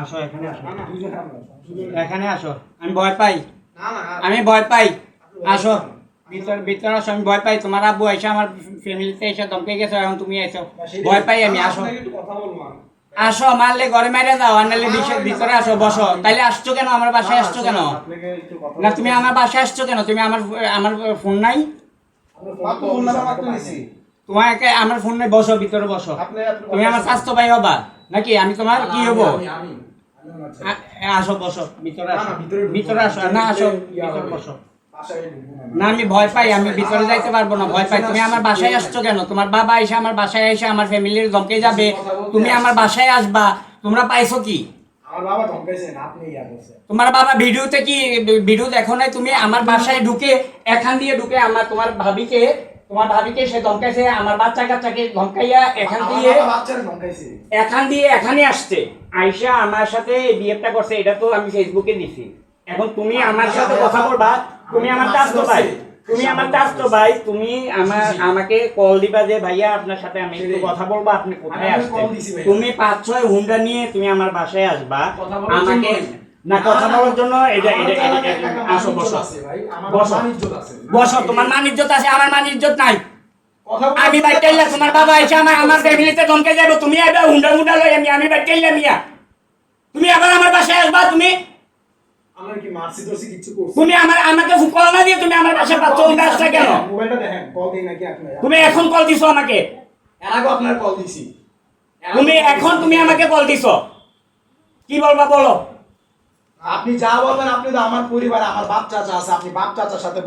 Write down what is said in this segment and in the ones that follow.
আসো এখানে আসো। এখানে আসো আমি ভয় পাই। আমি ভয় পাই। আসো। ভিতর ভিতর আসো আমি ভয় পাই। তোমার আব্বু এসে আমার ফ্যামিলিতে এসে ধমকে গেছো এখন তুমি এসো ভয় পাই আমি আসো। আসো মারলে ঘরে মেরে নাহলে বিশ- ভিতরে আসো বসো। তাইলে আসছো কেন? আমার বাসায় আসছো কেন? না তুমি আমার বাসায় আসছো কেন? তুমি আমার আমার ফোন নাই? তোমাকে আমার ফোন নাই বসো ভিতরে বসো। তুমি আমার স্বাস্থ্য ভাই হবা। নাকি? আমি তোমার কি হব? আসো বসো ভিতরে আসো। ভিতরে আসো না আসো ভিতরে বসো। না আমি ভয় পাই আমি ভিতরে যাইতে পারব না ভয় পাই। তুমি আমার বাসায় আসছো কেন? তোমার বাবা এসে আমার বাসায় এসে আমার ফ্যামিলির ধমকে যাবে। তুমি আমার বাসায় আসবা তোমরা পাইছো কি? তোমার বাবা ভিডিওতে কি ভিডিও দেখো নাই তুমি? আমার বাসায় ঢুকে এখান দিয়ে ঢুকে আমার তোমার ভাবিকে তোমার ভাবিকে সে ধমকাইছে আমার বাচ্চা কাচ্চাকে ধমকাইয়া এখান দিয়ে এখান দিয়ে এখানে আসছে। আয়শা আমার সাথে বিয়েটা করছে এটা তো আমি ফেসবুকে দিছি। এখন তুমি আমার সাথে কথা বলবা তুমি আমার চাস্তো ভাই। তুমি আমার চাস্তো ভাই তুমি আমার আমাকে কল দিবা যে ভাইয়া আপনার সাথে আমি একটু কথা বলব আপনি কোথায় আসছেন। তুমি পাঁচ ছয় হুন্ডা নিয়ে তুমি আমার বাসায় আসবা। আমাকে না কথা বলার জন্য এটা এটা আসো বসো। বসো। বসো তোমার মান ইজ্জত আছে আমার মান ইজ্জত নাই আমি একটা তোমার বাবা এসে আমার আমার ফ্যামিলিতে ধমকে যাব। তুমি আবার হুন্ডা মুন্ডা লই আমি আমি বাইক চাইলে মিয়া তুমি আবার আমার বাসায় আসবা তুমি তুমি আমার আমাকে কল না দিয়ে তুমি আমার বাসায় পাচ্ছ হুন্ডা আসছে কেন? মোবাইলটা দেখেন কল দিই নাকি আপনি তুমি এখন কল দিছো আমাকে? এর আগে আপনার কল দিছি। তুমি এখন তুমি আমাকে কল দিছো। কি বলবা বলো? আপনি যা বলবেন আপনি তো আমার পরিবার আমার বাপ চাচা আছে আপনি বাপ চাচার সাথে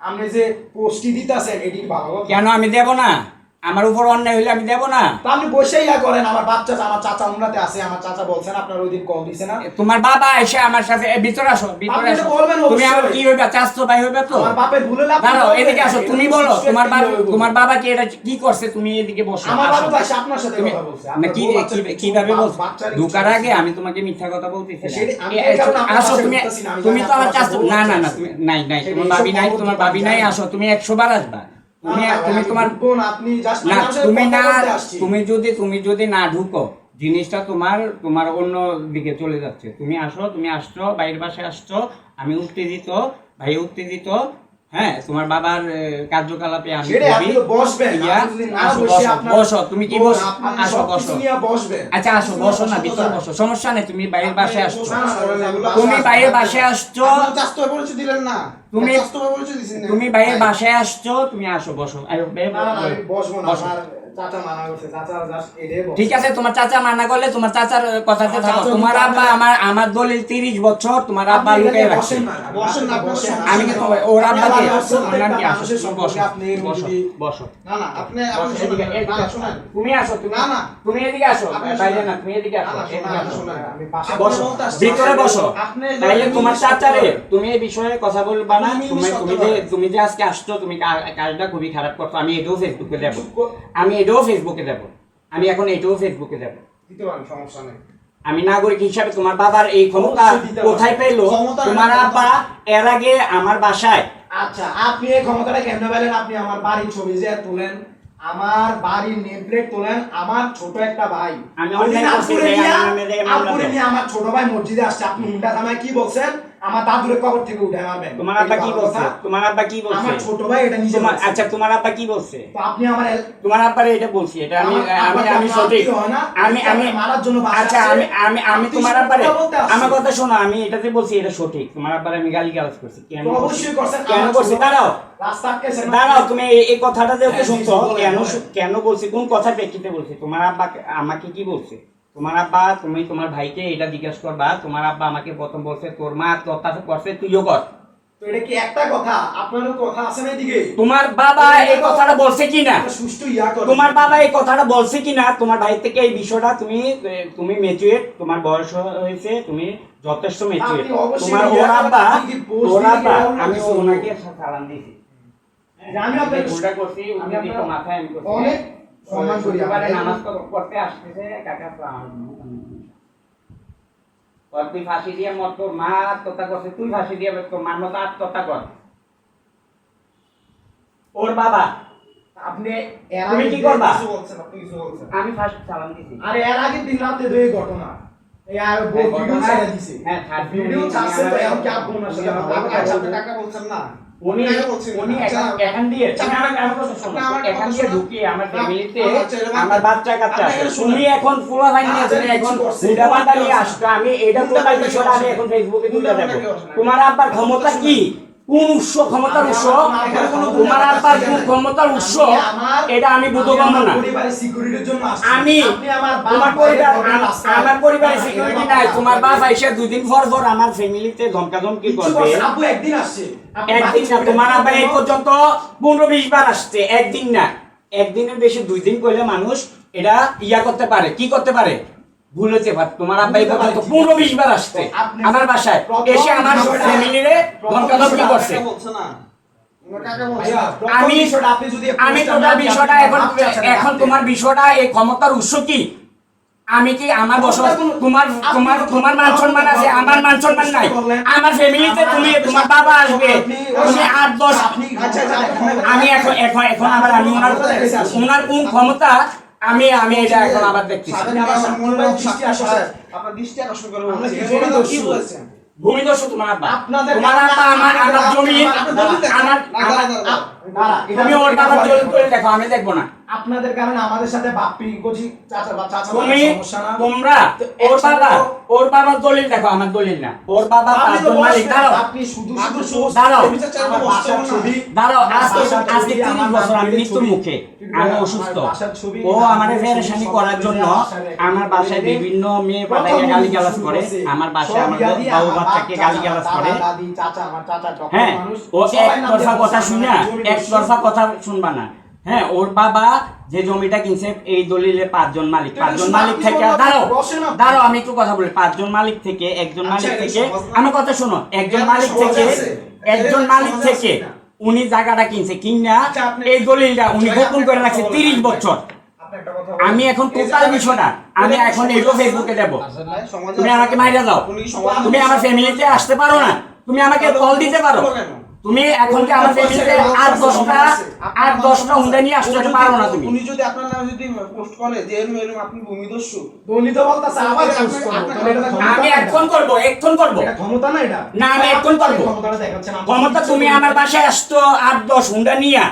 আপনি যে পোস্টটি দিতেছেন এটি ভালো? কেন আমি দেব না? আমার উপর অন্যায় হইলে আমি দেব না। তা আপনি বসেই ইয়া করেন আমার বাপ চাচা আমার চাচা উমরাতে আছে আমার চাচা বলছেন আপনার ওই দিন কল দিছে না। তোমার বাবা এসে আমার সাথে ভিতরে আসো ভিতরে আসো। বলবেন তুমি আমার কি হইবা চাস্তো ভাই হইবে তো? আমার বাপের ভুলে লাভ দাঁড়াও এদিকে আসো তুমি বলো তোমার বাবা তোমার বাবা কি এটা কি করছে? তুমি এদিকে বসো আমার বাবা তো আসে আপনার সাথে কথা বলছে। আপনার কি কি- কীভাবে বাপ- বলছো? ঢোকার আগে আমি তোমাকে মিথ্যা কথা বলতেছি আমি আসো তুমি আমি তুমি তো আমার বউ না না না তুমি নাই নাই তোমার ভাবি নাই তোমার ভাবি নাই আসো তুমি একশো বার আসবা। তুমি না, না, তুমি তোমার বোন, আপনি জাস্ট না তুমি না তুমি যদি তুমি যদি না ঢুকো জিনিসটা তোমার তোমার অন্য দিকে চলে যাচ্ছে। তুমি আসো তুমি আসছো বাইরের পাশে আসছো আমি উত্তেজিত ভাই উত্তেজিত হ্যাঁ তোমার বাবার কার্যকলাপে আমি বসবেন, বসে তুমি কি বোন, আসো বসো। আচ্ছা আসো বসো না ভিতর বসো। সমস্যা নেই তুমি বাইরের বাসায় আসছো। তুমি বাইরের বাসায় আসছো। বলছো দিলেন না। তুমি-। তুমি বাইরের বাসায় আসছো তুমি আসো বসো। বসবো না, ঠিক আছে তোমার চাচা মানা করলে তোমার চাচার কথাতে থাকো। তোমার আব্বা আমার আমার দলিল তিরিশ বছর তোমার আব্বা লুকিয়ে রাখছে। আমি কি তোমার ওর আমার কি? আসো? তুমি বসো আপনি এরকম বসো যদি- বসো। না না আপনি আপনি বসো, শুনুন এদিকে, না, এদিকে। শুনেন। তুমি আসো তুমি না, না। তুমি এদিকে আসো বাইরে না তুমি এদিকে আসো না, না, এদিকে শুনুন, আসো। শুনুন। আমি বসো। ভিতরে বসো। তাইলে তোমার চাচারে তুমি এই বিষয়ে কথা বলবা না। তুমি তুমি যে তুমি যে আজকে আসছো তুমি কাজটা খুবই খারাপ করছ। আমি এটাও ফেসবুকে দেবো আমি এটাও ফেসবুকে দেবো। আমি এখন এটাও ফেসবুকে সমস্যা নেই। আমি নাগরিক হিসাবে তোমার বাবার এই ক্ষমতা কোথায়। পেল? তোমার আব্বা এর আগে আমার বাসায়। আচ্ছা আপনি এই ক্ষমতাটা কেমনে পেলেন আপনি আমার বাড়ির ছবি যে তোলেন আমার বাড়ির নেম তোলেন আমার ছোট একটা ভাই। আমি আমার ছোট ভাই মসজিদে আসছে। আপনি থামায় কি বলছেন? আমার দাদুরে কবর থেকে উঠে তোমার আব্বা কি বলছে? তোমার আব্বা কি বলছে? আমার ছোট ভাই এটা নিজে তোমার আচ্ছা তোমার আব্বা কি বলছে? তো আপনি আমার তোমার আব্বারে এটা বলছি এটা আমি আমি আমি সঠিক? আমি আমি মারার জন্য আচ্ছা আমি আমি আমি তোমার আব্বারে। আমার কথা শোনো আমি এটাতে বলছি এটা সঠিক। তোমার আব্বারে আমি গালি গালাজ করছি। কেন অবশ্যই করছেন। কেন করছি দাঁড়াও? দাঁড়াও তুমি এই- এই কথাটা যে ওকে হ্যাঁ, শুনছো কেন কেন বলছি? কোন কথা প্রেক্ষিতে বলছি? তোমার আব্বা আমাকে কি বলছে? তোমার আব্বা তুমি তোমার ভাইকে এটা জিজ্ঞেস করবা তোমার আব্বা আমাকে প্রথম বলছে তোর মা অত্যাচার করছে তুইও কর। তো এটা কি একটা কথা? আপনারও কথা আছে না এদিকে? তোমার বাবা এই কথাটা বলছে কি সুষ্ঠু ইয়া করে। তোমার বাবা এই কথাটা বলছে কি তোমার ভাই থেকে এই বিষয়টা তুমি তুমি মেচুয়েট তোমার বয়স হয়েছে তুমি যথেষ্ট তোমার ওর আব্বা আপনি কি post ওর আব্বা আমি ওনাকে সালাম দিয়েছি। আমি আপনাকে করছি আমি আপনার মাথায় আমি করছি। অনেক সম্মান করি। নামাজ পড়তে আসতেছে কাকা তুই ফাঁসি দিয়ে মর তোর মা আত্মহত্যা করছে তুই ফাঁসি দিয়ে তোর মার মতো আত্মহত্যা কর। ওর বাবা আপনি তুমি কি করবা? আমি ফার্স্ট চালান দিছি। আরে এর আগে দিন রাতে দুই ঘটনা। এই আর হ্যাঁ, ভিডিও ঘটনা- ছেড়ে দিছে। হ্যাঁ, ভিডিও ছাড়ছে তো এখন কি? আপনি টাকা বলছেন না? উনি উনি আচ্ছা, এখান দিয়ে কথা এখান দিয়ে ঢুকিয়ে আমার ফ্যামিলিতে আচ্ছা, আমার বাচ্চা কাচ্চা আছে। এখানে ফুলা লাইন নিয়ে আচ্ছা, এখন করছে। নিয়ে আসতো আমি এটা টোটাল বিষয়টা আমি এখন? ফেসবুকে তুলে দেবো। তোমার আব্বার ক্ষমতা কি? কোন উৎস ক্ষমতার উৎস? তোমার আব্বার কোন ক্ষমতার উৎস? আমি এটা না। আমার পরিবার আমার পরিবারের সিকিউরিটি নাই। তোমার। এসে পর পর আমার ফ্যামিলিতে ধমকাধমকি কিচ্ছু করবে। একদিন আসছে। একদিন না তোমার এই পর্যন্ত পনেরো বিশ বার আসছে। একদিন না। একদিনের বেশি দুই দিন করলে মানুষ এটা ইয়া করতে পারে। কি করতে পারে? ভুল হতে পারে তোমার আব্বা এই পর্যন্ত পনেরো বিশ বার আসছে। আমার বাসায় এসে আমার বিষয়টা- ফ্যামিলিরে ধমকাধমকি করছে। আমি বিষয়টা আপনি যদি আমি দিয়ে বিষয়টা এখন এখন তোমার বিষয়টা এই ক্ষমতার উৎস কি? আমি কি আমার বসবাস তোমার তোমার তোমার মান সম্মান আছে আমার মান সম্মান নাই। আমার ফ্যামিলিতে তুমি তোমার বাবা আসবে। তুমি আট দশ আচ্ছা, আচ্ছা, আমি এখন এখন এখন আবার আমি ওনার ওনার কোন ক্ষমতা আমি আমি এটা এখন আবার দেখছি আপনি আমার আমার মনে হয় দৃষ্টি আকর্ষণ- আপনার দৃষ্টি আকর্ষণ করে আমরা বলছি কি বলছেন? ভূমিদস্যু তোমার আপনাদের- তোমার আমার আমার জমি। আমার না, আমার দাঁড়া, দাঁড়া। দাঁড়া, এটা- তুমি ওর এটা বাবার করে দেখো আমি দেখব না। আপনাদের কারণে আমাদের সাথে বাপ্পি গজি চাচা বা চাচা তুমি তোমরা ওর বাবা ওর বাবার দলিল দেখো আমার দলিল না। ওর বাবা আপনি মালিক দাঁড়াও। আপনি শুধু শুধু শুধু- দাঁড়াও। আমার বাসার ছবি। দাঁড়াও আজকে আজকে ছবি, তিরিশ আমার বছর আমি মৃত্যুর মুখে আমি অসুস্থ। ও আমার ফেরেশানি করার জন্য বাসায় আমার বাসায় বিভিন্ন মেয়ে পাঠাইয়া গালি গালাজ করে আমার বাসায় সব আমার বাবু বাচ্চাকে গালি গালাজ করে। হ্যাঁ ও কথা শুনে একতরফা কথা শুনবা না। হ্যাঁ ওর বাবা যে জমিটা কিনছে এই দলিলে পাঁচজন মালিক। পাঁচজন মালিক থেকে দাঁড়াও দাঁড়াও আমি একটু কথা বলি। পাঁচজন মালিক থেকে একজন আচ্ছা, মালিক থেকে আমার কথা শোনো। একজন মালিক থেকে একজন মালিক থেকে উনি জায়গাটা কিনছে। কিনা আচ্ছা, এই দলিলটা উনি আচ্ছা, গোপন করে রাখছে তিরিশ বছর। আমি এখন টোটাল বিষয়টা। আমি এখন এগুলো ফেসবুকে দেবো তুমি আমাকে মাইরা দাও। তুমি আমার ফ্যামিলিতে আসতে পারো না। তুমি আমাকে কল দিতে পারো? তুমি এখন কি আমার ফ্যামিলিতে আট দশটা আট দশটা হুন্ডা নিয়ে আসতে পারো যদি- না তুমি। উনি যদি আপনার নামে যদি পোস্ট করে যে এরম এরম আপনি ভূমিদস্যু দলিত বলতেছে আবার আমি এখন। করব এখন করব। এটা ক্ষমতা না এটা। না, আমি এখন করব। ক্ষমতা তুমি আমার বাসায় আসতো আট দশ হুন্ডা নিয়ে।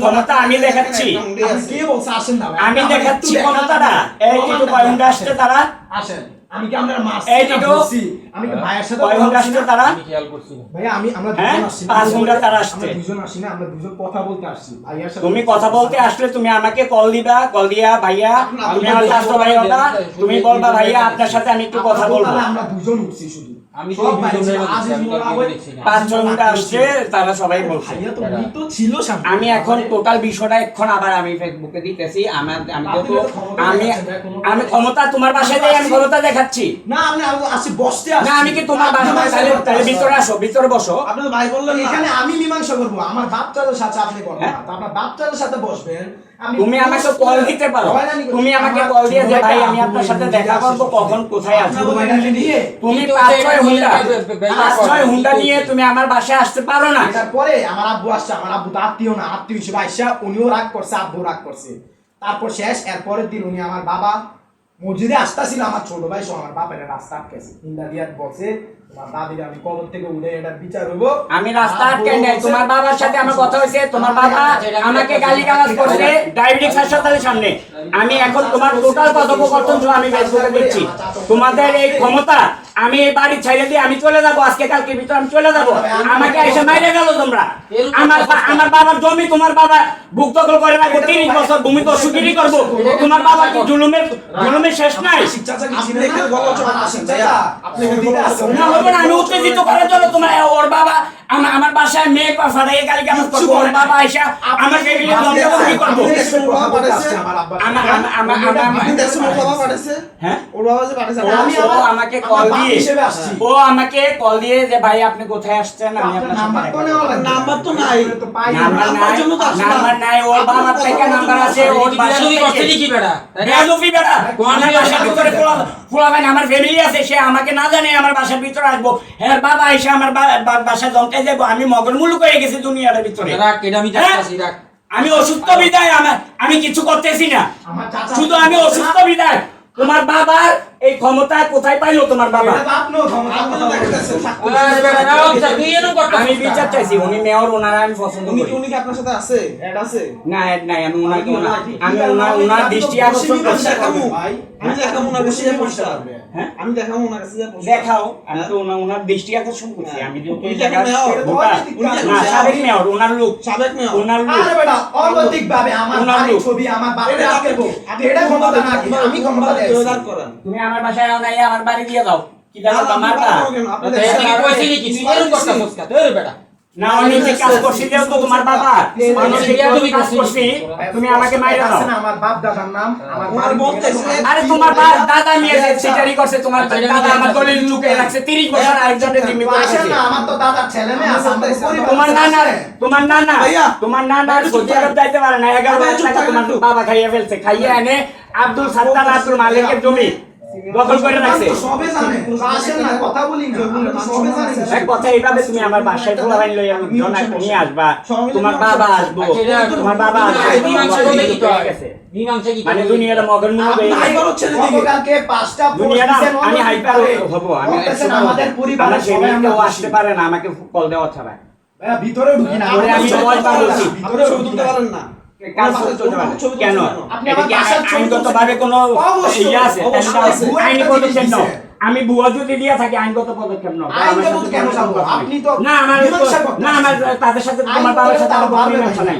ক্ষমতা আমি দেখাচ্ছি। আপনি কে বলছে? আসেন না ভাই। আমি দেখাচ্ছি ক্ষমতাটা। এই কিন্তু হুন্ডা আসছে তারা আসেন। আমি কি আমরা মাস এই না বলছি? আমি কি ভাইয়ের সাথে কয় ঘণ্টা আসছে তারা? আমি খেয়াল করছি ভাই আমি আমরা হ্যাঁ? দুজন আসছি পাঁচ ঘণ্টা তারা আসছে। দুজন আসি না আমরা দুজন কথা বলতে আসছি। ভাইয়ার সাথে তুমি কথা বলতে আসলে তুমি আমাকে কল দিবা কল দিয়া ভাইয়া। তুমি আমার স্বাস্থ্য ভাই তুমি বলবা ভাইয়া আপনার সাথে আমি একটু কথা বলব। আমরা দুজন উঠছি শুধু। আমি সব তারা সবাই বলছে। তো ছিল এখন টোটাল বিষয়টা এখন আবার আমি ফেসবুকে দিতেছি। আমার আমি তো আমি আমি ক্ষমতা তোমার বাসায় যাই আমি ক্ষমতা দেখাচ্ছি। না আমি আসছি বসতে না আমি কি তোমার বাসায় তাহলে তাহলে ভিতরে আসো ভিতরে বসো। আপনি ভাই বললেন এখানে আমি মীমাংসা করব। আমার বাপ চাচার সাথে আপনি করবেন হ্যাঁ? আপনার বাপ সাথে বসবেন। তুমি আমাকে কল দিতে পারো। তুমি আমাকে কল দিয়ে যে ভাই আমি আপনার সাথে দেখা করব কখন কোথায় আছো? তুমি পাঁচ ছয় হুন্ডা পাঁচ ছয় হুন্ডা নিয়ে তুমি আমার বাসায় আসতে পারো না। তারপরে আমার আব্বু আসছে আমার আব্বু তো আত্মীয় না আত্মীয় হিসেবে আইসা উনিও রাগ করছে আব্বু রাগ করছে। তারপর শেষ এর পরের দিন উনি আমার বাবা মসজিদে আসতেছিল আমার ছোট ভাই সহ আমার বাপের রাস্তা আটকেছে। ইন্দা দিয়া দাদির আমি কবর থেকে উঠে এটা বিচার হইব আমি রাস্তা আটকে নাই তোমার বাবার সাথে আমার কথা হয়েছে তোমার বাবা আমাকে গালি গালাজ করছে ডায়াবেটিক হাসপাতালের সামনে। আমি এখন তোমার টোটাল কথোপকথন আমি ফেসবুকে দিচ্ছি তোমাদের এই ক্ষমতা আমি এই বাড়ি ছেড়ে দিয়ে আমি চলে যাব আজকে কালকে ভিতরে আমি চলে যাব। আমাকে এসে মাইরে গেল তোমরা। আমার আমার বাবার জমি তোমার বাবা বুক দখল করে রাখব তিরিশ বছর ভূমি তো সুগিরি করব। তোমার বাবা কি জুলুমের জুলুমের শেষ নাই? আশিক চাচা কি আপনি চিনেন এখানে না? বলা হচ্ছে না, আশিক ভাইয়া। চাচা আপনি এখানে সৌদিতে বলা আছে, হচ্ছে উনি না, আমার করবো না আমি উত্তেজিত করার বাসায় মেয়ে করব ওর বাবা এসে আমার কি করব। বাবা পাঠাইছে হ্যাঁ? আমাকে আমার কল দিয়ে ও আমাকে কল দিয়ে যে ভাই আপনি কোথায় আসছেন? আমি আপনার নাম্বার তো নাই। নাম্বার নাই। ওর বাবার থেকে নাম্বার আছে ওর ফ্যামিলি আছে সে আমাকে না জানে আমার বাসার ভিতরে আসব। হ্যাঁ বাবা এসে আমার বাসায় জমতে যাব আমি মগর মুলুক হয়ে গেছে দুনিয়ার ভিতরে রাখ, এটা আমি হ্যাঁ? রাখ। আমি অসুস্থ বিদায় আমার আমি কিছু করতেছি না শুধু আমি অসুস্থ বিদায় তোমার বাবার এই ক্ষমতা কোথায় পাইলো তোমার বাবা? আমি বিচার চাইছি উনি মেয়র ওনারা আমি পছন্দ করি। উনি কি আপনার সাথে আছে? অ্যাড আছে। না এড নাই আমি ওনাকে আমি আমি ওনার ওনার দৃষ্টি আকর্ষণ আমি করছি আমি দেখাবো ওনার কাছে যে পোস্টার হ্যাঁ? আমি দেখাবো ওনার কাছে যে পোস্টার দেখাও। আমি তো ওনার ওনার দৃষ্টি আকর্ষণ করছি। আমি। উনি কি এখন না সাবেক মেয়র ওনার লোক। সাবেক মেয়র ওনার লোক। আরে বেটা, অনৈতিকভাবে আমার ওনার বাড়ির লোক। ছবি আমার বাপের আপনি এটা ক্ষমতা না আমি ক্ষমতা করেন তুমি আমার বাসায় নাই আমার বাড়ি দিয়ে দাও কি দাও না, আমার আপনি পারবেন কেন? আপনি আচ্ছা, দেখছেন, এটা কি আপনি- কইছে নাকি? তুই এরকম করতাছিস না, তোর বেটা। না অনৈতিক কাজ করছি যেহেতু তোমার বাবা অনৈতিক বিয়াদবি কাজ করছি। করছি তুমি আমাকে মাইরা দাও আছে না, আমার বাপ দাদার নাম আমার ওনার বাড়ির বোন থেকে দেখছে। তোমার- আরে তোমার বাপ দাদা নিয়ে সেটারি করছে তোমার দাদা আমার দলিল লুকে রাখছে 30 বছর আরেকজনের জিম্মি করে আসেন গেছে না, আমার তো দাদার ছেলে মেয়ে আছে, আমার তো পরিবার তোমার আছে। নানা তোমার নানা ভাইয়া, তোমার নানা একটু চুপ সৌদি আরব থাকেন। যাইতে পারে না এগারো ভাইয়া, লাখ চুপ টাকা থাকেন তোমার একটু। বাবা খাইয়ে ফেলছে খাইয়ে এনে আব্দুল সাত্তার আব্দুল মালিকের জমি দখল করে রাখছে সবে জানে। আসেন না, কথা বলি না, সবে জানি। এক কথা এইভাবে তুমি আমার বাসায় পোলা বাইন লইয়া লোকজন আর নিয়ে আসবা তোমার বাবা আসব আচ্ছা, তোমার বাবা আসবে মীমাংসা কি বাবা? গেছে। মীমাংসা কি মানে দুনিয়াটা মগন মুখ আপনি গেছে। করছেন এদিকে? গতকালকে পাঁচটা দুনিয়াটা আমি হাইপার ভাবে। আমি আমাদের পরিবারের সবাই আমরা আসতে পারে না আমাকে কল দেওয়া ছাড়া ভিতরে ঢুকি না। আমি ভিতরে পারেন না কেন? আইনগতভাবে কোনো? ইয়ে আছে? অবশ্যই। তাহলে আছে। আইনি পদক্ষেপ নাও আমি বুয়া যদি দিয়ে থাকি আইনগত পদক্ষেপ নাও না আমার না আমার তাদের সাথে তোমার বাবার সাথে আমার কোনো মীমাংসা নাই।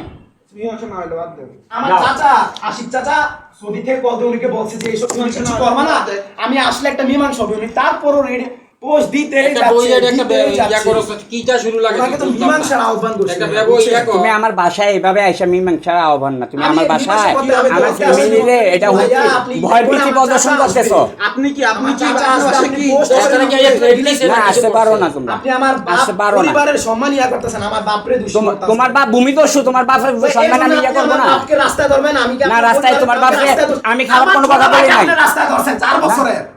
আমি আসলে একটা মীমাংসা হবে। উনি তারপরও রেডি পোস্ট দিতে। তুমি আমার বাসায় এইভাবে আইসা মীমাংসার আহ্বান না। তুমি আমার বাসায় আমার ফ্যামিলিরে এটা ভয় ভীতি প্রদর্শন করতেছো। আপনি কি আপনি কি না আসতে পারো না তোমরা। আসতে পারো না। পরিবারের সম্মান ইয়া করতেছেন আমার বাপরে তোমার- বাপ ভূমিদস্যু তোমার বাপের সম্মান আমি ইয়ে করব আমার না। রাস্তায় ধরবেন, আমি না, রাস্তায় তোমার বাপকে? আমি খারাপ কোনো কথা বলি নাই। রাস্তায় ধরছেন, চার বছরে।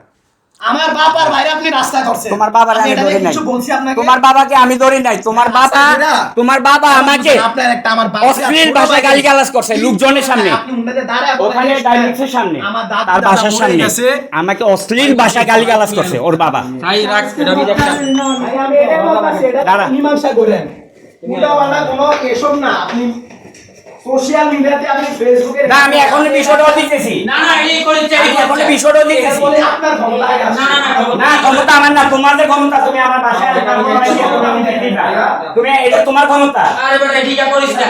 আমার বাপ আর ভাইরা আপনি রাস্তায় ধরছেন। তোমার বাবার আমি ধরি নাই। কিছু বলছি আপনাকে? তোমার বাবাকে আমি ধরি নাই। তোমার বাবা তোমার বাবা আমাকে আপনার একটা আমার বাপ অশ্লীল ভাষায় গালিগালাজ করছে লোকজনের সামনে। আপনি উনাদের দাঁড়ায় ওখানে ডাইরেক্টের সামনে আমার দাদা তার বাসার সামনে আমাকে অশ্লীল ভাষায় গালিগালাজ করছে ওর বাবা। ভাই, রাখ, এটা আমি দাঁড়া। মীমাংসা করেন। উল্টাপাল্টা কোনো এসব না, আপনি সোশ্যাল মিডিয়াতে আপনি ফেসবুকে না আমি এখন বিষয়টাও দিতেছি না, না, এই করে চাই এখন বিষয়টা বিষয়টাও দিতেছি বলে আপনার ক্ষমতা আছে। না, না, না, ক্ষমতা- না ক্ষমতা আমার না তোমাদের ক্ষমতা তুমি আমার বাসায়। তুমি এটা তোমার ক্ষমতা আরে বেটা, ইয়া করিস না।